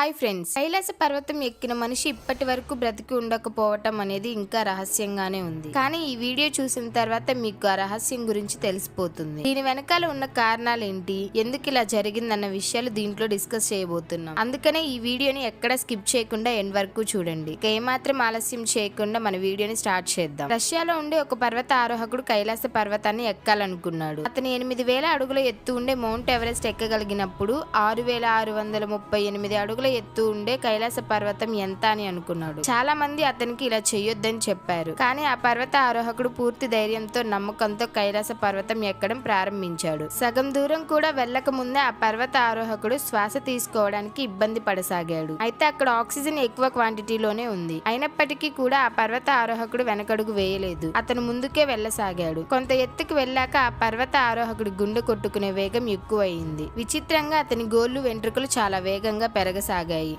Hi friends Kailasa పర్వతం ఎక్కిన మనిషి ఇప్పటి వరకు బ్రతికి ఉండకపోవటం అనేది ఇంకా రహస్యంగానే ఉంది. కానీ ఈ వీడియో చూసిన తర్వాత మీకు ఆ రహస్యం గురించి తెలిసిపోతుంది. దీని వెనకాల ఉన్న కారణాలు ఏంటి ఎందుకు ఇలా జరిగిందన్న విషయాలు దీంట్లో డిస్కస్ చేయబోతున్నాం. అందుకనే ఈ వీడియోని ఎక్కడ స్కిప్ చేయకుండా ఎండ్ వరకు చూడండి. ఏమాత్రం ఆలస్యం చేయకుండా మన వీడియోని స్టార్ట్ చేద్దాం. రష్యాలో ఉండే ఒక పర్వత ఆరోహకుడు కైలాస పర్వతాన్ని ఎక్కాలనుకున్నాడు. అతను ఎనిమిది వేల అడుగుల ఎత్తు ఉండే మౌంట్ ఎవరెస్ట్ ఎక్కగలిగినప్పుడు ఆరు వేల ఆరు వందల ముప్పై ఎనిమిది అడుగులు ఎత్తు ఉండే కైలాస పర్వతం ఎంత అని అనుకున్నాడు. చాలా మంది అతనికి ఇలా చెయ్యొద్దని చెప్పారు. కానీ ఆ పర్వత ఆరోహకుడు పూర్తి ధైర్యంతో నమ్మకంతో కైలాస పర్వతం ఎక్కడం ప్రారంభించాడు. సగం దూరం కూడా వెళ్ళక ముందే ఆ పర్వత ఆరోహకుడు శ్వాస తీసుకోవడానికి ఇబ్బంది పడసాగాడు. అయితే అక్కడ ఆక్సిజన్ ఎక్కువ క్వాంటిటీలోనే ఉంది. అయినప్పటికీ కూడా ఆ పర్వత ఆరోహకుడు వెనకడుగు వేయలేదు. అతను ముందుకే వెళ్ళసాగాడు. కొంత ఎత్తుకు వెళ్ళాక ఆ పర్వత ఆరోహకుడు గుండె కొట్టుకునే వేగం ఎక్కువయింది. విచిత్రంగా అతని గోళ్ళు వెంట్రుకలు చాలా వేగంగా పెరగసాగాయి.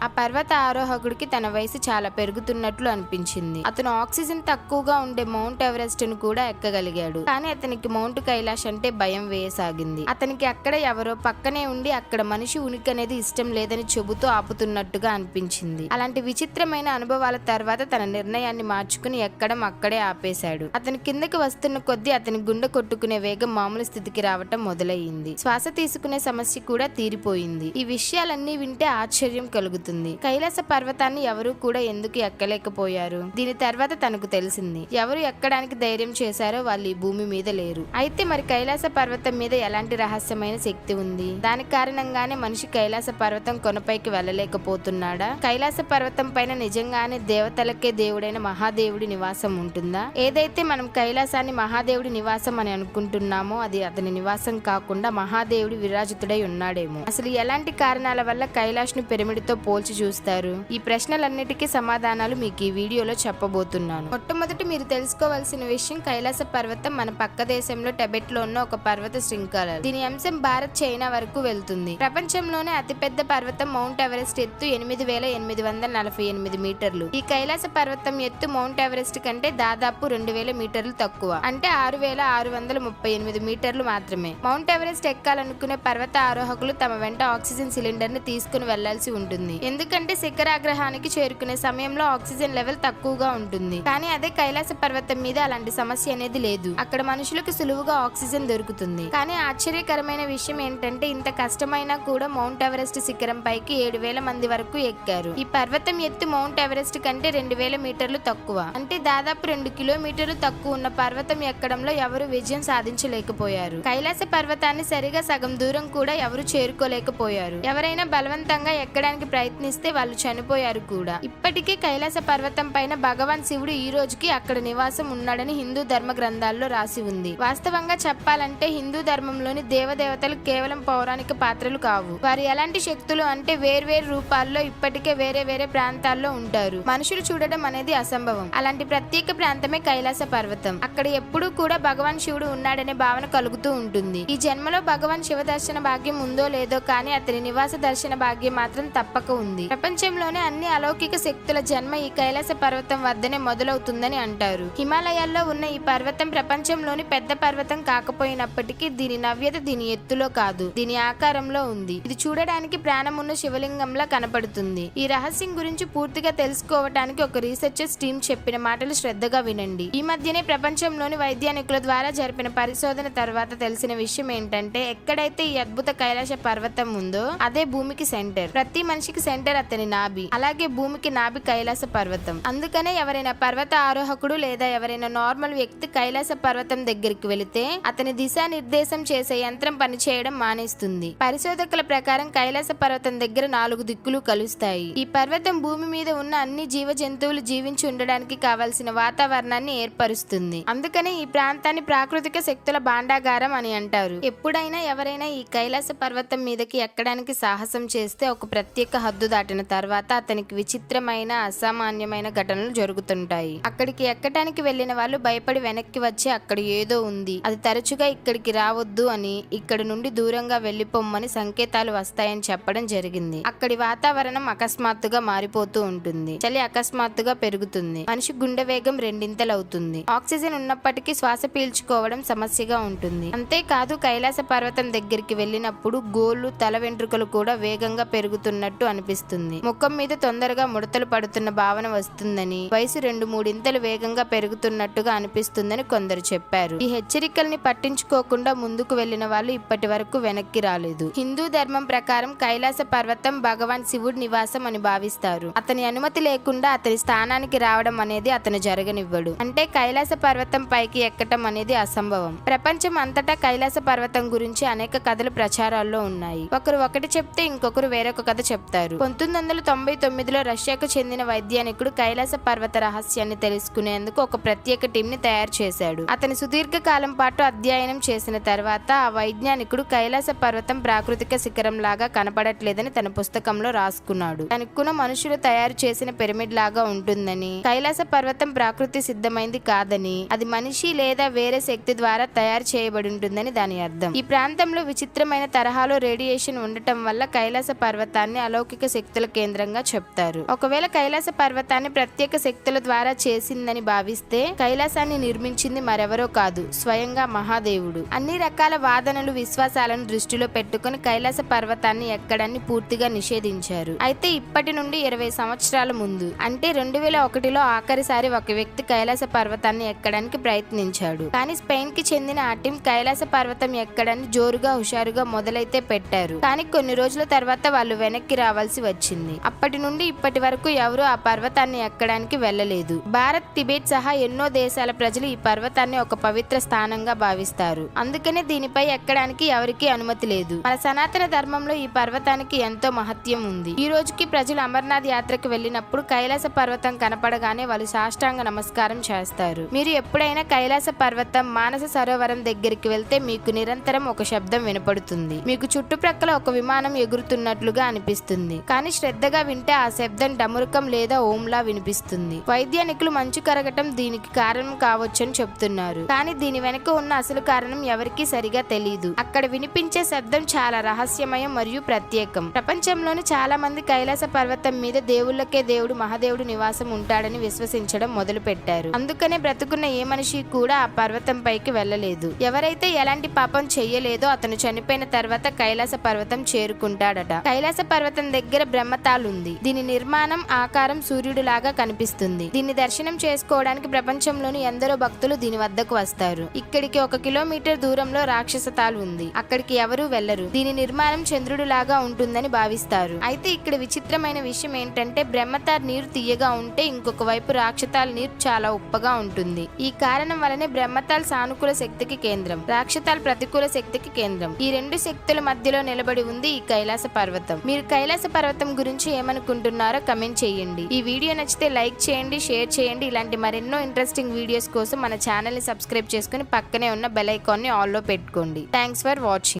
ఆ పర్వత ఆరోహకుడికి తన వయసు చాలా పెరుగుతున్నట్లు అనిపించింది. అతను ఆక్సిజన్ తక్కువగా ఉండే మౌంట్ ఎవరెస్ట్ను కూడా ఎక్కగలిగాడు. కానీ అతనికి మౌంట్ కైలాష్ అంటే భయం వేయసాగింది. అతనికి అక్కడ ఎవరో పక్కనే ఉండి అక్కడ మనిషి ఉనికి అనేది ఇష్టం లేదని చెబుతూ ఆపుతున్నట్టుగా అనిపించింది. అలాంటి విచిత్రమైన అనుభవాల తర్వాత తన నిర్ణయాన్ని మార్చుకుని ఎక్కడం అక్కడే ఆపేశాడు. అతని కిందకి వస్తున్న కొద్దీ అతని గుండె కొట్టుకునే వేగం మామూలు స్థితికి రావటం మొదలయ్యింది. శ్వాస తీసుకునే సమస్య కూడా తీరిపోయింది. ఈ విషయాలన్నీ వింటే ఆశ్చర్యం కలుగుతుంది. కైలాస పర్వతాన్ని ఎవరు కూడా ఎందుకు ఎక్కలేకపోయారు? దీని తర్వాత తనకు తెలిసింది. ఎవరు ఎక్కడానికి ధైర్యం చేశారో వాళ్ళు ఈ భూమి మీద లేరు. అయితే మరి కైలాస పర్వతం మీద ఎలాంటి రహస్యమైన శక్తి ఉంది? దాని కారణంగానే మనిషి కైలాస పర్వతం కొనపైకి వెళ్ళలేకపోతున్నాడా? కైలాస పర్వతం పైన నిజంగానే దేవతలకే దేవుడైన మహాదేవుడి నివాసం ఉంటుందా? ఏదైతే మనం కైలాసాన్ని మహాదేవుడి నివాసం అని అనుకుంటున్నామో అది అతని నివాసం కాకుండా మహాదేవుడి విరాజితుడై ఉన్నాడేమో. అసలు ఎలాంటి కారణాల వల్ల కైలాష్ను పిరమిడ్తో పోల్చి చూస్తారు. ఈ ప్రశ్నలన్నిటికీ సమాధానాలు మీకు ఈ వీడియోలో చెప్పబోతున్నాను. మొట్టమొదటి మీరు తెలుసుకోవాల్సిన విషయం కైలాస పర్వతం మన పక్క దేశంలో టెబెట్లో ఉన్న ఒక పర్వత శృంఖల దీని అంశం భారత్ చైనా వరకు వెళ్తుంది. ప్రపంచంలోనే అతిపెద్ద పర్వతం మౌంట్ ఎవరెస్ట్ ఎత్తు ఎనిమిది వేల ఎనిమిది వందల నలభై ఎనిమిది మీటర్లు. ఈ కైలాస పర్వతం ఎత్తు మౌంట్ ఎవరెస్ట్ కంటే దాదాపు రెండు వేల మీటర్లు తక్కువ. అంటే ఆరు వేల ఆరు వందల ముప్పై ఎనిమిది మీటర్లు మాత్రమే. మౌంట్ ఎవరెస్ట్ ఎక్కాలనుకునే పర్వత ఆరోహకులు తమ వెంట ఆక్సిజన్ సిలిండర్ని తీసుకుని వెళ్ళాల్సి ఉంటుంది. ఎందుకంటే శిఖరాగ్రహానికి చేరుకునే సమయంలో ఆక్సిజన్ లెవెల్ తక్కువగా ఉంటుంది. కానీ అదే కైలాస పర్వతం మీద అలాంటి సమస్య అనేది లేదు. అక్కడ మనుషులకు సులువుగా ఆక్సిజన్ దొరుకుతుంది. కానీ ఆశ్చర్యకరమైన విషయం ఏంటంటే ఇంత కష్టమైనా కూడా మౌంట్ ఎవరెస్ట్ శిఖరం పైకి ఏడు వేల మంది వరకు ఎక్కారు. ఈ పర్వతం ఎత్తు మౌంట్ ఎవరెస్ట్ కంటే రెండు వేల మీటర్లు తక్కువ. అంటే దాదాపు రెండు కిలోమీటర్లు తక్కువ ఉన్న పర్వతం ఎక్కడంలో ఎవరు విజయం సాధించలేకపోయారు. కైలాస పర్వతాన్ని సరిగా సగం దూరం కూడా ఎవరు చేరుకోలేకపోయారు. ఎవరైనా బలవంతంగా ఎక్కడానికి ప్రయత్నిస్తే వాళ్ళు చనిపోయారు కూడా. ఇప్పటికీ కైలాస పర్వతం పైన భగవాన్ శివుడు ఈ రోజుకి అక్కడ నివాసం ఉన్నాడని హిందూ ధర్మ గ్రంథాల్లో రాసి ఉంది. వాస్తవంగా చెప్పాలంటే హిందూ ధర్మంలోని దేవదేవతలు కేవలం పౌరాణిక పాత్రలు కావు. వారు ఎలాంటి శక్తులు అంటే వేర్వేరు రూపాల్లో ఇప్పటికే వేరే వేరే ప్రాంతాల్లో ఉంటారు. మనుషులు చూడడం అనేది అసంభవం. అలాంటి ప్రత్యేక ప్రాంతమే కైలాస పర్వతం. అక్కడ ఎప్పుడూ కూడా భగవాన్ శివుడు ఉన్నాడనే భావన కలుగుతూ ఉంటుంది. ఈ జన్మలో భగవాన్ శివ దర్శన భాగ్యం ఉందో లేదో కానీ అతని నివాస దర్శన భాగ్యం మాత్రం తప్పక ఉంది. ప్రపంచంలోనే అన్ని అలౌకిక శక్తుల జన్మ ఈ కైలాస పర్వతం వద్దనే మొదలవుతుందని అంటారు. హిమాలయాల్లో ఉన్న ఈ పర్వతం ప్రపంచంలోని పెద్ద పర్వతం కాకపోయినప్పటికీ దీని నవ్యత దీని ఎత్తులో కాదు. దీని ఆకారంలో ఉంది. ఇది చూడడానికి ప్రాణమున్న శివలింగంలా కనపడుతుంది. ఈ రహస్యం గురించి పూర్తిగా తెలుసుకోవటానికి ఒక రీసెర్చర్స్ టీం చెప్పిన మాటలు శ్రద్ధగా వినండి. ఈ మధ్యనే ప్రపంచంలోని వైజ్ఞానికుల ద్వారా జరిపిన పరిశోధన తర్వాత తెలిసిన విషయం ఏంటంటే ఎక్కడైతే ఈ అద్భుత కైలాస పర్వతం ఉందో అదే భూమికి సెంటర్. ప్రతి మనిషికి సెంటర్ అతని నాభి. అలాగే భూమికి నాభి కైలాస పర్వతం. అందుకనే ఎవరైనా పర్వత ఆరోహకుడు లేదా ఎవరైనా నార్మల్ వ్యక్తి కైలాస పర్వతం దగ్గరికి వెళితే అతని దిశా నిర్దేశం చేసే యంత్రం పనిచేయడం మానేస్తుంది. పరిశోధకుల ప్రకారం కైలాస పర్వతం దగ్గర నాలుగు దిక్కులు కలుస్తాయి. ఈ పర్వతం భూమి మీద ఉన్న అన్ని జీవ జంతువులు జీవించి ఉండడానికి కావలసిన వాతావరణాన్ని ఏర్పరుస్తుంది. అందుకనే ఈ ప్రాంతాన్ని ప్రాకృతిక శక్తుల భాండాగారం అని అంటారు. ఎప్పుడైనా ఎవరైనా ఈ కైలాస పర్వతం మీదకి ఎక్కడానికి సాహసం చేస్తే ఒక ప్రత్యేక ప్రత్యేక హద్దు దాటిన తర్వాత అతనికి విచిత్రమైన అసామాన్యమైన ఘటనలు జరుగుతుంటాయి. అక్కడికి ఎక్కడానికి వెళ్ళిన వాళ్ళు భయపడి వెనక్కి వచ్చి అక్కడ ఏదో ఉంది. అది తరచుగా ఇక్కడికి రావద్దు అని ఇక్కడ నుండి దూరంగా వెళ్ళిపోమ్మని సంకేతాలు వస్తాయని చెప్పడం జరిగింది. అక్కడి వాతావరణం అకస్మాత్తుగా మారిపోతూ ఉంటుంది. చలి అకస్మాత్తుగా పెరుగుతుంది. మనిషి గుండె వేగం రెండింతలవుతుంది. ఆక్సిజన్ ఉన్నప్పటికీ శ్వాస పీల్చుకోవడం సమస్యగా ఉంటుంది. అంతేకాదు కైలాస పర్వతం దగ్గరికి వెళ్ళినప్పుడు గోళ్ళు తల వెంట్రుకలు కూడా వేగంగా పెరుగుతున్న అన్నట్టు అనిపిస్తుంది. ముఖం మీద తొందరగా ముడతలు పడుతున్న భావన వస్తుందని వయసు రెండు మూడింతలు వేగంగా పెరుగుతున్నట్టుగా అనిపిస్తుందని కొందరు చెప్పారు. ఈ హెచ్చరికల్ని పట్టించుకోకుండా ముందుకు వెళ్ళిన వాళ్ళు ఇప్పటి వరకు వెనక్కి రాలేదు. హిందూ ధర్మం ప్రకారం కైలాస పర్వతం భగవాన్ శివుడి నివాసం అని భావిస్తారు. అతని అనుమతి లేకుండా అతని స్థానానికి రావడం అనేది అతను జరగనివ్వడు. అంటే కైలాస పర్వతం పైకి ఎక్కటం అనేది అసంభవం. ప్రపంచం అంతటా కైలాస పర్వతం గురించి అనేక కథలు ప్రచారాల్లో ఉన్నాయి. ఒకరు ఒకటి చెప్తే ఇంకొకరు వేరొక కథ చెప్తారు. పంతొమ్మిది వందల తొంభై తొమ్మిదిలో రష్యాకు చెందిన వైజ్ఞానికుడు కైలాస పర్వత రహస్యాన్ని తెలుసుకునేందుకు ఒక ప్రత్యేక టీం ని తయారు చేశాడు. అతని సుదీర్ఘ కాలం పాటు అధ్యయనం చేసిన తర్వాత ఆ వైజ్ఞానికుడు కైలాస పర్వతం ప్రాకృతిక శిఖరం లాగా కనపడట్లేదని తన పుస్తకంలో రాసుకున్నాడు. కనుక్కున్న మనుషులు తయారు చేసిన పిరమిడ్ లాగా ఉంటుందని కైలాస పర్వతం ప్రాకృతి సిద్ధమైంది కాదని అది మనిషి లేదా వేరే శక్తి ద్వారా తయారు చేయబడి ఉంటుందని దాని అర్థం. ఈ ప్రాంతంలో విచిత్రమైన తరహాలో రేడియేషన్ ఉండటం వల్ల కైలాస పర్వతాన్ని అలౌకిక శక్తుల కేంద్రంగా చెప్తారు. ఒకవేళ కైలాస పర్వతాన్ని ప్రత్యేక శక్తుల ద్వారా చేసిందని భావిస్తే కైలాసాన్ని నిర్మించింది మరెవరో కాదు స్వయంగా మహాదేవుడు. అన్ని రకాల వాదనలు విశ్వాసాలను దృష్టిలో పెట్టుకుని కైలాస పర్వతాన్ని ఎక్కడాన్ని పూర్తిగా నిషేధించారు. అయితే ఇప్పటి నుండి ఇరవై సంవత్సరాల ముందు అంటే రెండు వేల ఒకటిలో ఆఖరిసారి ఒక వ్యక్తి కైలాస పర్వతాన్ని ఎక్కడానికి ప్రయత్నించాడు. కానీ స్పెయిన్కి చెందిన ఆ టీం కైలాస పర్వతం ఎక్కడాన్ని జోరుగా హుషారుగా మొదలైతే పెట్టారు. కానీ కొన్ని రోజుల తర్వాత వాళ్ళు వెనక్కి రావాల్సి వచ్చింది. అప్పటి నుండి ఇప్పటి వరకు ఎవరూ ఆ పర్వతాన్ని ఎక్కడానికి వెళ్ళలేదు. భారత్ టిబెట్ సహా ఎన్నో దేశాల ప్రజలు ఈ పర్వతాన్ని ఒక పవిత్ర స్థానంగా భావిస్తారు. అందుకనే దీనిపై ఎక్కడానికి ఎవరికీ అనుమతి లేదు. మన సనాతన ధర్మంలో ఈ పర్వతానికి ఎంతో మహత్యం ఉంది. ఈ రోజుకి ప్రజలు అమర్నాథ్ యాత్రకు వెళ్ళినప్పుడు కైలాస పర్వతం కనపడగానే వాళ్ళు సాష్టాంగ నమస్కారం చేస్తారు. మీరు ఎప్పుడైనా కైలాస పర్వతం మానస సరోవరం దగ్గరికి వెళ్తే మీకు నిరంతరం ఒక శబ్దం వినపడుతుంది. మీకు చుట్టుప్రక్కల ఒక విమానం ఎగురుతున్నట్లుగా అనిపిస్తుంది. కానీ శ్రద్ధగా వింటే ఆ శబ్దం డమురుకం లేదా ఓంలా వినిపిస్తుంది. వైద్యానికులు మంచు కరగటం దీనికి కారణం కావచ్చని చెప్తున్నారు. కానీ దీని వెనుక ఉన్న అసలు కారణం ఎవరికీ సరిగా తెలియదు అక్కడ వినిపించే శబ్దం చాలా రహస్యమయం మరియు ప్రత్యేకం. ప్రపంచంలోని చాలా మంది కైలాస పర్వతం మీద దేవుళ్ళకే దేవుడు మహాదేవుడు నివాసం ఉంటాడని విశ్వసించడం మొదలు పెట్టారు అందుకనే బ్రతుకున్న ఏ మనిషి కూడా ఆ పర్వతం పైకి వెళ్ళలేదు. ఎవరైతే ఎలాంటి పాపం చెయ్యలేదో అతను చనిపోయిన తర్వాత కైలాస పర్వతం చేరుకుంటాడట. కైలాస పర్వతం దగ్గర బ్రహ్మతాలుంది దీని నిర్మాణం ఆకారం సూర్యుడు లాగా కనిపిస్తుంది. దీన్ని దర్శనం చేసుకోవడానికి ప్రపంచంలోని ఎందరో భక్తులు దీని వద్దకు వస్తారు. ఇక్కడికి ఒక కిలోమీటర్ దూరంలో రాక్షస తాలు ఉంది అక్కడికి ఎవరూ వెళ్ళరు దీని నిర్మాణం చంద్రుడు లాగా ఉంటుందని భావిస్తారు. అయితే ఇక్కడ విచిత్రమైన విషయం ఏంటంటే బ్రహ్మతార్ నీరు తీయగా ఉంటే ఇంకొక వైపు రాక్షతాల్ నీరు చాలా ఉప్పగా ఉంటుంది. ఈ కారణం వలనే బ్రహ్మతాల్ సానుకూల శక్తికి కేంద్రం. రాక్షతాల్ ప్రతికూల శక్తికి కేంద్రం. ఈ రెండు శక్తుల మధ్యలో నిలబడి ఉంది ఈ కైలాస పర్వతం. మీరు కైలాస పర్వతం గురించి ఏమనుకుంటున్నారో కమెంట్ చేయండి. ఈ వీడియో నచ్చితే లైక్ చేయండి షేర్ చేయండి. ఇలాంటి మరెన్నో ఇంట్రెస్టింగ్ వీడియోస్ కోసం మన ఛానల్ని సబ్స్క్రైబ్ చేసుకుని పక్కనే ఉన్న బెల్ ఐకాన్ని ఆల్ పెట్టుకోండి. Thanks for watching